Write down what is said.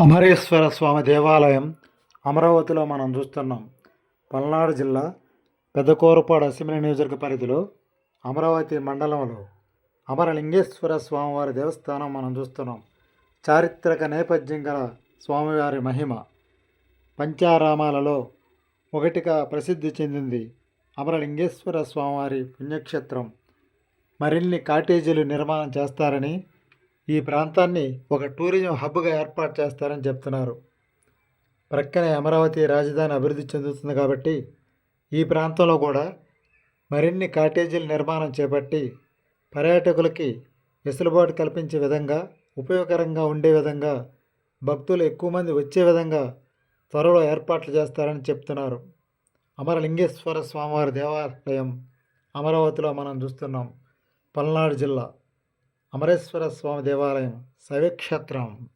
అమరేశ్వర స్వామి దేవాలయం అమరావతిలో మనం చూస్తున్నాం. పల్నాడు జిల్లా పెద్దకూరపాడు అసెంబ్లీ నియోజకవర్గ పరిధిలో అమరావతి మండలంలో అమరలింగేశ్వర స్వామివారి దేవస్థానం మనం చూస్తున్నాం. చారిత్రక నేపథ్యం గల స్వామివారి మహిమ పంచారామాలలో ఒకటిగా ప్రసిద్ధి చెందింది అమరలింగేశ్వర స్వామివారి పుణ్యక్షేత్రం. మరిన్ని కాటేజీలు నిర్మాణం చేస్తారని ఈ ప్రాంతాన్ని ఒక టూరిజం హబ్గా ఏర్పాటు చేస్తారని చెప్తున్నారు. ప్రక్కనే అమరావతి రాజధాని అభివృద్ధి చెందుతుంది కాబట్టి ఈ ప్రాంతంలో కూడా మరిన్ని కాటేజీల నిర్మాణం చేపట్టి పర్యాటకులకి వెసులుబాటు కల్పించే విధంగా ఉపయోగకరంగా ఉండే విధంగా భక్తులు ఎక్కువ మంది వచ్చే విధంగా త్వరలో ఏర్పాట్లు చేస్తారని చెప్తున్నారు. అమరలింగేశ్వర స్వామివారి దేవాలయం అమరావతిలో మనం చూస్తున్నాం. పల్నాడు జిల్లా. అమరేశ్వర స్వామి దేవాలయం శైవక్షేత్రం.